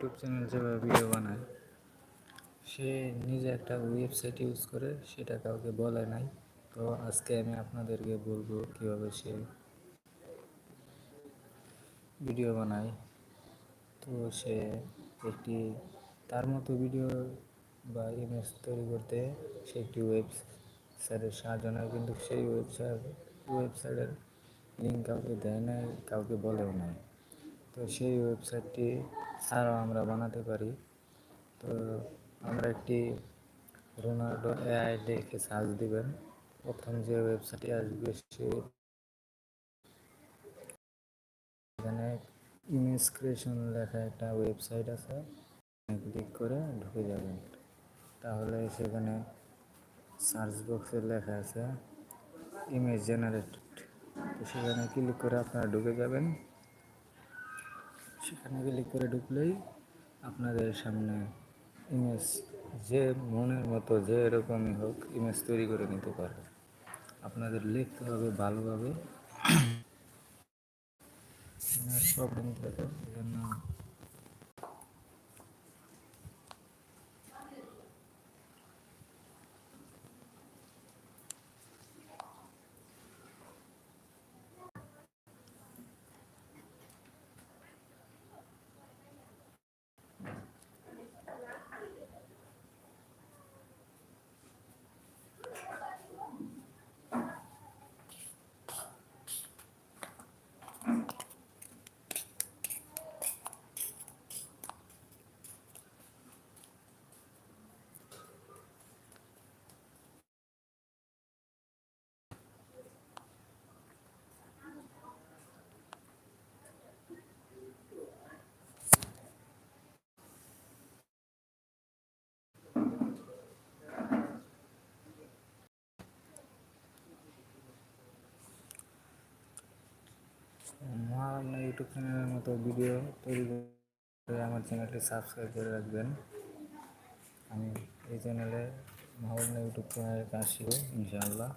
YouTube channel যেভাবে video বানায়, সে নিজে একটা ওয়েবসাইট ইউজ করে, সেটা কাউকে বলে নাই। তো আজকে আমি আপনাদেরকে বলব কীভাবে সে ভিডিও বানায়। তো সে একটি, তার মতো ভিডিও বা ইমেজ তৈরি করতে সে একটি ওয়েবসাইটের সাহায্য নেয়, কিন্তু সেই ওয়েবসাইট ওয়েবসাইটের লিঙ্ক কাউকে দেয় নাই, কাউকে বলেও নাই। তো সেই ওয়েবসাইটটি ছাড়াও আমরা বানাতে পারি। তো আমরা একটি রোনাল্ডো এআই দেখে সার্চ দিবেন। প্রথম যে ওয়েবসাইটটি আসবে সে এখানে ইমেজ ক্রিয়েশন লেখা একটা ওয়েবসাইট আছে। ক্লিক করে ঢুকে যাবেন। তাহলে সেখানে সার্চ বক্সে লেখা আছে, ইমেজ জেনারেটেড তো সেখানে ক্লিক করে আপনারা ঢুকে যাবেন। সেখানে ক্লিক করে ঢুকলেই আপনাদের সামনে ইমেজ যে মনের মতো, যে এরকমই হোক, ইমেজ তৈরি করে নিতে পারবে। আপনাদের লিখতে হবে ভালোভাবে। প্রবলেম থাকে, এই জন্য আমার ইউটিউব চ্যানেলের মতো ভিডিও তৈরি করে আমার চ্যানেলটি সাবস্ক্রাইব করে রাখবেন। আমি এই চ্যানেলে মাহবুবনা ইউটিউব চ্যানেলে কাজ শিখব, ইনশাআল্লাহ।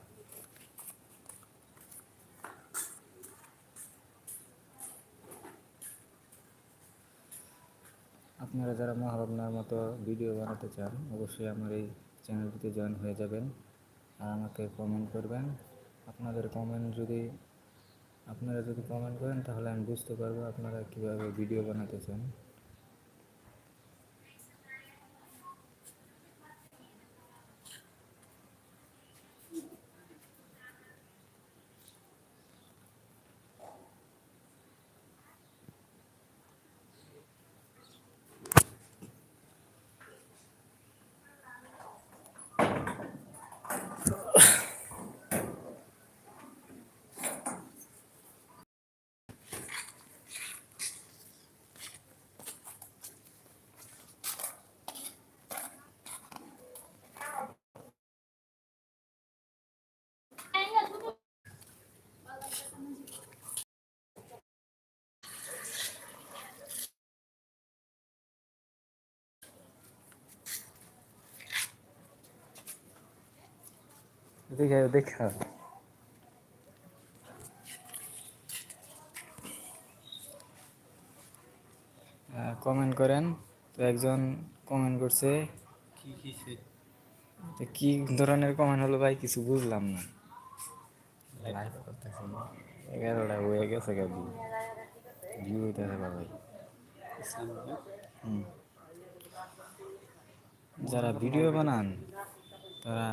আপনারা যারা মাহবুবনার মতো ভিডিও বানাতে চান, অবশ্যই আমার এই চ্যানেলটিতে জয়েন হয়ে যাবেন। আর আমাকে কমেন্ট করবেন। আপনাদের কমেন্ট যদি আপনারা যদি কমেন্ট করেন তাহলে আমি বুঝতে পারব আপনারা কীভাবে ভিডিও বানাতে চান। দেখা দেখা কমেন্ট করেন। তো একজন কমেন্ট করছে তো কি ধরনের কমেন্ট হলো ভাই? কিছু বুঝলাম না। এগারোটা হয়ে গেছে গাবি ভিউ হইতেছে ভাই। হুম। যারা ভিডিও বানান তারা